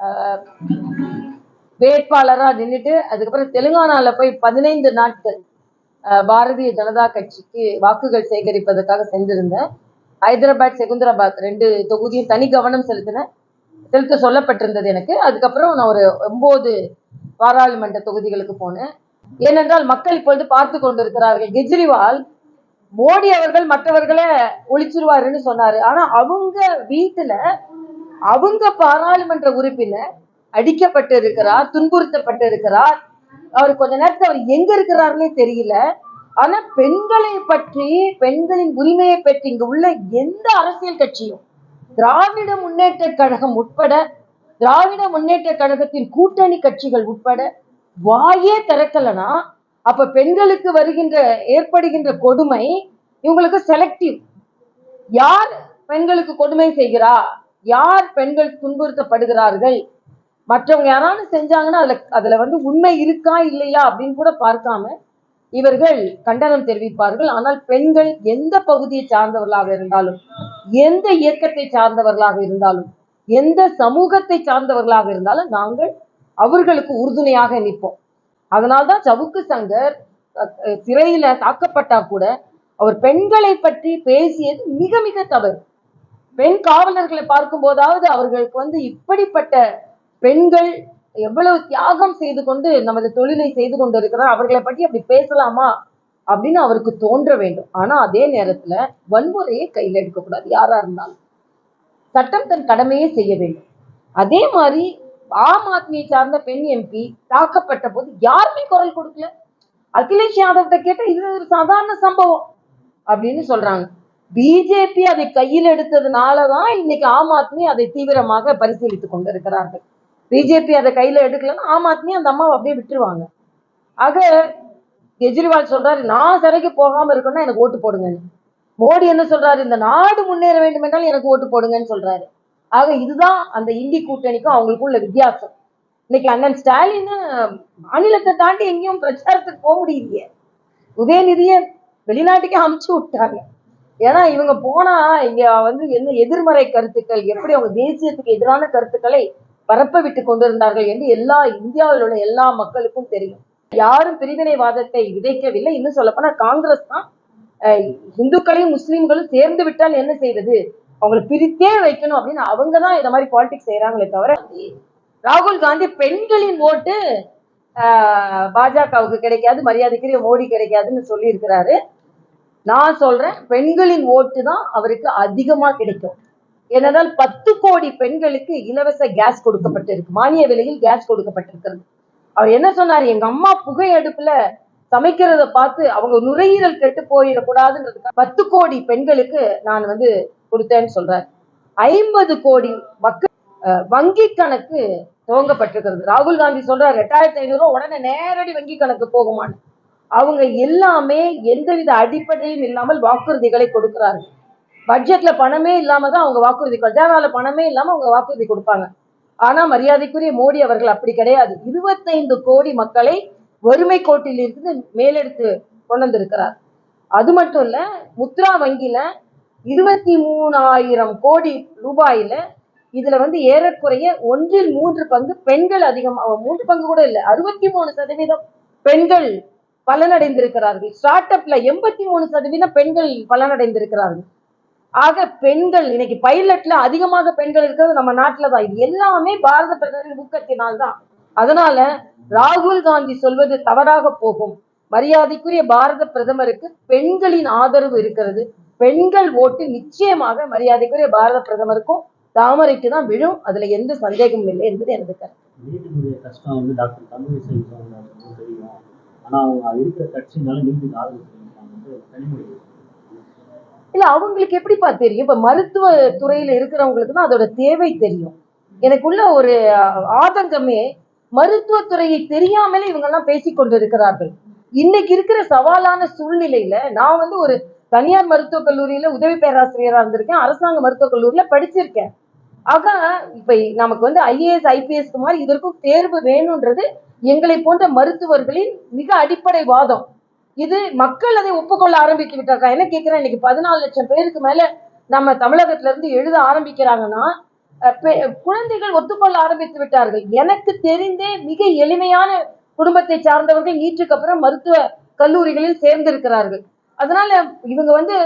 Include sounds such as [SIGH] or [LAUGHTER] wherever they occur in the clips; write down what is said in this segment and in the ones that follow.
வேட்பாளராக வேட்பாளரா நின்றுட்டு அதுக்கப்புறம் தெலுங்கானாவில் போய் பதினைந்து நாட்கள் பாரதிய ஜனதா கட்சிக்கு வாக்குகள் சேகரிப்பதற்காக சென்றிருந்தேன். ஹைதராபாத் செகுந்தராபாத் ரெண்டு தொகுதியும் தனி கவனம் செலுத்தினேன் செலுத்த சொல்லப்பட்டிருந்தது எனக்கு. அதுக்கப்புறம் நான் ஒரு ஒன்பது பாராளுமன்ற தொகுதிகளுக்கு போனேன். ஏனென்றால் மக்கள் இப்பொழுது பார்த்து கொண்டிருக்கிறார்கள். கெஜ்ரிவால் மோடி அவர்கள் மற்றவர்களை ஒழிச்சிருவாருன்னு சொன்னாரு. ஆனா அவங்க வீட்டுல அவங்க பாராளுமன்ற உறுப்பினர் அடிக்கப்பட்டு இருக்கிறார் துன்புறுத்தப்பட்டு இருக்கிறார் அவர் கொஞ்ச நேரத்துல அவர் எங்க இருக்கிறாருன்னே தெரியல. ஆனா பெண்களை பற்றி பெண்களின் உரிமையை பற்றி இங்க உள்ள எந்த அரசியல் கட்சியும் திராவிட முன்னேற்ற கழகம் உட்பட திராவிட முன்னேற்ற கழகத்தின் கூட்டணி கட்சிகள் உட்பட வாயே திறக்கலனா அப்ப பெண்களுக்கு வருகின்ற ஏற்படுகின்ற கொடுமை இவங்களுக்கு செலக்டிவ் யார் பெண்களுக்கு கொடுமை செய்கிறா? யார் பெண்கள் துன்புறுத்தப்படுகிறார்கள்? மற்றவங்க யாராவது செஞ்சாங்கன்னா அதுல அதுல வந்து உண்மை இருக்கா இல்லையா அப்படின்னு கூட பார்க்காம இவர்கள் கண்டனம் தெரிவிப்பார்கள். ஆனால் பெண்கள் எந்த பகுதியை சார்ந்தவர்களாக இருந்தாலும் எந்த இயக்கத்தை சார்ந்தவர்களாக இருந்தாலும் எந்த சமூகத்தை சார்ந்தவர்களாக இருந்தாலும் நாங்கள் அவர்களுக்கு உறுதுணையாக நிற்போம். அதனால்தான் சவுக்கு சங்கர் அஹ், சிறையில தாக்கப்பட்டா கூட அவர் பெண்களை பற்றி பேசியது மிக மிக தவறு. பெண் காவலர்களை பார்க்கும் போதாவது அவர்களுக்கு வந்து இப்படிப்பட்ட பெண்கள் எவ்வளவு தியாகம் செய்து கொண்டு நமது தொழிலை செய்து கொண்டு இருக்கிறார் அவர்களை பற்றி அப்படி பேசலாமா அப்படின்னு அவருக்கு தோன்ற வேண்டும். ஆனா அதே நேரத்துல வன்முறையை கையில் எடுக்கக்கூடாது யாரா இருந்தாலும். சட்டம் தன் கடமையை செய்ய வேண்டும். அதே மாதிரி ஆம் ஆத்மியை சார்ந்த பெண் எம்பி தாக்கப்பட்ட போது யாருமே குரல் கொடுக்கல. அகிலேஷ் யாதவ்கிட்ட கேட்டா இது ஒரு சாதாரண சம்பவம் அப்படின்னு சொல்றாங்க. பிஜேபி அதை கையில் எடுத்ததுனாலதான் இன்னைக்கு ஆம் ஆத்மி அதை தீவிரமாக பரிசீலித்துக் கொண்டிருக்கிறார்கள். பிஜேபி அதை கையில எடுக்கலன்னா ஆம் ஆத்மி அந்த அம்மாவை அப்படியே விட்டுருவாங்க. ஆக கெஜ்ரிவால் சொல்றாரு நான் சிறைக்கு போகாம இருக்கணும்னா எனக்கு ஓட்டு போடுங்கன்னு. மோடி என்ன சொல்றாரு இந்த நாடு முன்னேற வேண்டும் என்றால் எனக்கு ஓட்டு போடுங்கன்னு சொல்றாரு. ஆக இதுதான் அந்த இந்தி கூட்டணிக்கும் அவங்களுக்கும் உள்ள வித்தியாசம். இன்னைக்கு அண்ணன் ஸ்டாலின் மாநிலத்தை தாண்டி எங்கேயும் பிரச்சாரத்துக்கு போக முடியலையே. உதயநிதியை வெளிநாட்டுக்கே அமுச்சு விட்டாங்க. ஏன்னா இவங்க போனா இங்க வந்து என்ன எதிர்மறை கருத்துக்கள் எப்படி அவங்க தேசியத்துக்கு எதிரான கருத்துக்களை பரப்ப விட்டு கொண்டிருந்தார்கள் என்று எல்லா இந்தியாவில் உள்ள எல்லா மக்களுக்கும் தெரியும். யாரும் பிரிவினைவாதத்தை விதைக்கவில்லை. இன்னும் சொல்லப்போனா காங்கிரஸ் தான் இந்துக்களையும் முஸ்லீம்களும் சேர்ந்து விட்டால் என்ன செய்வது? அவங்களை பிரித்தே வைக்கணும் அப்படின்னு அவங்க தான் இந்த மாதிரி பாலிடிக்ஸ் செய்யறாங்களே தவிர ராகுல் காந்தி பெண்களின் ஓட்டு பாஜகவுக்கு கிடைக்காது மரியாதைக்குரிய மோடி கிடைக்காதுன்னு சொல்லி இருக்கிறாரு நான் சொல்றேன் பெண்களின் ஓட்டு தான் அவருக்கு அதிகமா கிடைக்கும். ஏனென்றால் பத்து கோடி பெண்களுக்கு இலவச கேஸ் கொடுக்கப்பட்டிருக்கு. மானிய விலையில் கேஸ் கொடுக்கப்பட்டிருக்கிறது. அவர் என்ன சொன்னார்? எங்க அம்மா புகை அடுப்புல சமைக்கிறத பார்த்து அவங்க நுரையீரல் கெட்டு போயிடக்கூடாதுன்றதுக்காக பத்து கோடி பெண்களுக்கு நான் வந்து கொடுத்தேன்னு சொல்றாரு. ஐம்பது கோடி மக்கள் வங்கி கணக்கு துவங்கப்பட்டிருக்கிறது. ராகுல் காந்தி சொல்றாரு ரெண்டாயிரத்தி ஐநூறு உடனே நேரடி வங்கி கணக்கு போகுமான்னு. அவங்க எல்லாமே எந்தவித அடிப்படையும் இல்லாமல் வாக்குறுதிகளை கொடுக்கிறார்கள். பட்ஜெட்ல பணமே இல்லாம தான் அவங்க வாக்குறுதி கஜானால பணமே இல்லாம அவங்க வாக்குறுதி கொடுப்பாங்க. ஆனா மரியாதைக்குரிய மோடி அவர்கள் அப்படி கிடையாது. இருபத்தைந்து கோடி மக்களை வறுமை கோட்டில் இருந்து மேலெடுத்து கொண்டு வந்திருக்கிறார். அது மட்டும் இல்ல முத்ரா வங்கியில இருபத்தி மூணாயிரம் கோடி ரூபாயில இதுல வந்து ஏறக்குறைய ஒன்றில் மூன்று பங்கு பெண்கள் அதிகம் மூன்று பங்கு கூட இல்ல அறுபத்தி மூணு சதவீதம் பெண்கள் பலனடைந்திருக்கிறார்கள். ஸ்டார்ட் அப்ல எண்பத்தி மூணு சதவீதம் பெண்கள் பலனடைந்திருக்கிறார்கள். ஆக பெண்கள் இன்னைக்கு பைலட்ல அதிகமாக பெண்கள் இருக்கிறது நம்ம நாட்டில தான். இது எல்லாமே பாரத பிரதமரின் ஊக்கத்தினால் தான் அதனால ராகுல் காந்தி சொல்வது தவறாக போகும். மரியாதைக்குரிய பாரத பிரதமருக்கு பெண்களின் ஆதரவு இருக்கிறது. பெண்கள் ஓட்டு நிச்சயமாக மரியாதைக்குரிய பாரத பிரதமருக்கும் தாமரைக்கு தான் விழும். அதுல எந்த சந்தேகமும் இல்லை என்பது எனது கருத்து. ஆனா அவங்க இருக்கிற கட்சினால நீதிக்கு ஆதரவு இல்ல அவங்களுக்கு எப்படிப்பா தெரியும்? இப்ப மருத்துவ துறையில இருக்கிறவங்களுக்கு தான் அதோட தேவை தெரியும். எனக்குள்ள ஒரு ஆதங்கமே மருத்துவத்துறையை தெரியாமலே இவங்கெல்லாம் பேசிக் கொண்டிருக்கிறார்கள். இன்னைக்கு இருக்கிற சவாலான சூழ்நிலையில நான் வந்து ஒரு தனியார் மருத்துவக் கல்லூரியில உதவி பேராசிரியரா இருந்திருக்கேன். அரசாங்க மருத்துவக் கல்லூரியில படிச்சிருக்கேன். ஆக இப்ப நமக்கு வந்து ஐஏஎஸ் ஐபிஎஸ் மாதிரி இதற்கும் தேர்வு வேணும்ன்றது எங்களை போன்ற மருத்துவர்களின் மிக அடிப்படை வாதம். இது மக்கள் அதை ஒப்புக்கொள்ள ஆரம்பித்து விட்டாக்கா என்ன கேட்கிறேன்? இன்னைக்கு பதினாலு லட்சம் பேருக்கு மேல நம்ம தமிழகத்துல இருந்து எழுத ஆரம்பிக்கிறாங்கன்னா குழந்தைகள் ஒத்துக்கொள்ள ஆரம்பித்து விட்டார்கள். எனக்கு தெரிந்தே மிக எளிமையான குடும்பத்தை சார்ந்தவர்கள் நீட்டுக்கு அப்புறம் மருத்துவ கல்லூரிகளில் சேர்ந்திருக்கிறார்கள். அதனால இவங்க வந்து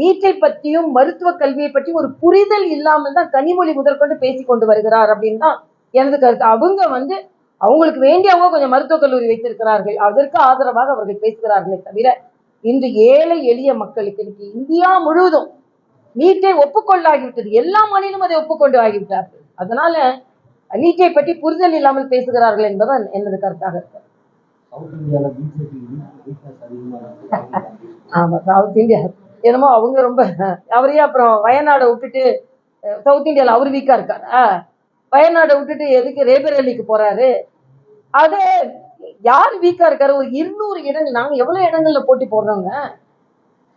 நீட்டை பற்றியும் மருத்துவ கல்வியை பற்றி ஒரு புரிதல் இல்லாமல் தான் கனிமொழி முதற்கொண்டு பேசி கொண்டு வருகிறார் அப்படின்னு தான் எனது கருத்து. அவங்க வந்து அவங்களுக்கு வேண்டியவங்க கொஞ்சம் மருத்துவக் கல்லூரி வைத்திருக்கிறார்கள். அதற்கு ஆதரவாக அவர்கள் பேசுகிறார்களே தவிர இன்று ஏழை எளிய மக்களுக்கு இன்னைக்கு இந்தியா முழுவதும் நீட்டை ஒப்புக்கொள்ளாகிவிட்டது. எல்லா மாநிலமும் அதை ஒப்புக்கொண்டு ஆகிவிட்டார்கள். அதனால நீட்டை பற்றி புரிதல் இல்லாமல் பேசுகிறார்கள் என்பதுதான் எனது கருத்தாக இருக்கு. [LAUGHS] ஆமா சவுத் இந்தியா. என்னமோ அவங்க ரொம்ப அவரையே அப்புறம் வயநாடை விட்டுட்டு சவுத் இந்தியால அவர் வீக்கா இருக்காரா? வயநாடை விட்டுட்டு எதுக்கு ரேபரேலிக்கு போறாரு? அது யார் வீக்கா இருக்காரு? ஒரு இருநூறு இடங்கள் நாங்க எவ்வளவு இடங்கள்ல போட்டி போடுறோங்க?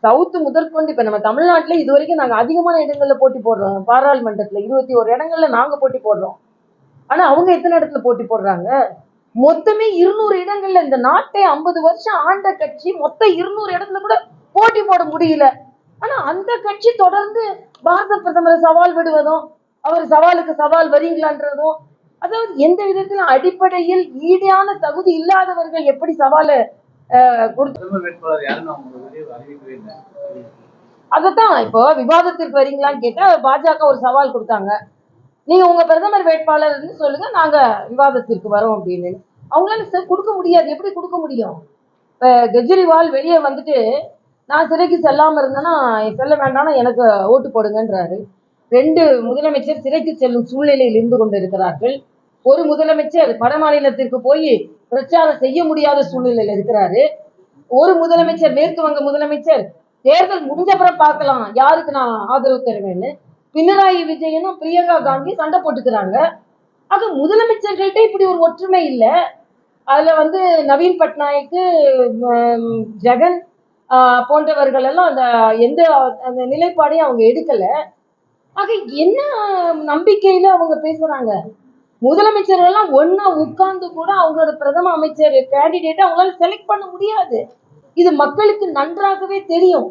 சவுத்து முதற்கொண்டு இப்ப நம்ம தமிழ்நாட்டுல இது வரைக்கும் நாங்க அதிகமான இடங்கள்ல போட்டி போடுறோம். பாராளுமன்றத்துல இருபத்தி ஒரு இடங்கள்ல நாங்க போட்டி போடுறோம். ஆனா அவங்க எத்தனை இடத்துல போட்டி போடுறாங்க? மொத்தமே இருநூறு இடங்கள்ல இந்த நாட்டை ஐம்பது வருஷம் ஆண்ட கட்சி மொத்த இருநூறு இடத்துல கூட போட்டி போட முடியல. ஆனா அந்த கட்சி தொடர்ந்து பாரத பிரதமரை சவால் விடுவதும் அவர் சவாலுக்கு சவால் வரீங்களான்றதும் அதாவது எந்த விதத்திலும் அடிப்படையில் ஈடான தகுதி இல்லாதவர்கள் எப்படி சவாலை வேட்பாளர் அதைத்தான் இப்போ விவாதத்திற்கு வரீங்களான்னு கேட்டா பாஜக ஒரு சவால் கொடுத்தாங்க. நீங்க உங்க பிரதமர் வேட்பாளர்னு சொல்லுங்க நாங்க விவாதத்திற்கு வரோம் அப்படின்னு. அவங்களால கொடுக்க முடியாது. எப்படி கொடுக்க முடியும்? இப்ப கெஜ்ரிவால் வெளியே வந்துட்டு நான் சிறைக்கு செல்லாம இருந்தேன்னா செல்ல வேண்டாம்னா எனக்கு ஓட்டு போடுங்கன்றாரு. ரெண்டு முதலமைச்சர் சிறைக்கு செல்லும் சூழ்நிலையில் இருந்து கொண்டிருக்கிறார்கள். ஒரு முதலமைச்சர் வட மாநிலத்திற்கு போய் பிரச்சாரம் செய்ய முடியாத சூழ்நிலையில் இருக்கிறாரு. ஒரு முதலமைச்சர் மேற்கு வங்க முதலமைச்சர் தேர்தல் முடிஞ்சப்புறம் பார்க்கலாம். யாருக்கு நான் ஆதரவு தருவேன்னு. பினராயி விஜயனும் பிரியங்கா காந்தி சண்டை போட்டுக்கிறாங்க. ஆக முதலமைச்சர்கள்ட்ட இப்படி ஒரு ஒற்றுமை இல்லை. அதுல வந்து நவீன் பட்நாயக்கு ஜெகன் போன்றவர்கள் எல்லாம் அந்த எந்த அந்த நிலைப்பாடையும் அவங்க எடுக்கல. ஆக என்ன நம்பிக்கையில அவங்க பேசுறாங்க? முதலமைச்சர் எல்லாம் ஒண்ணா உட்கார்ந்து கூட அவங்களோட பிரதம அமைச்சர் கேண்டிடேட் அவங்களால செலக்ட் பண்ண முடியாது. இது மக்களுக்கு நன்றாகவே தெரியும்.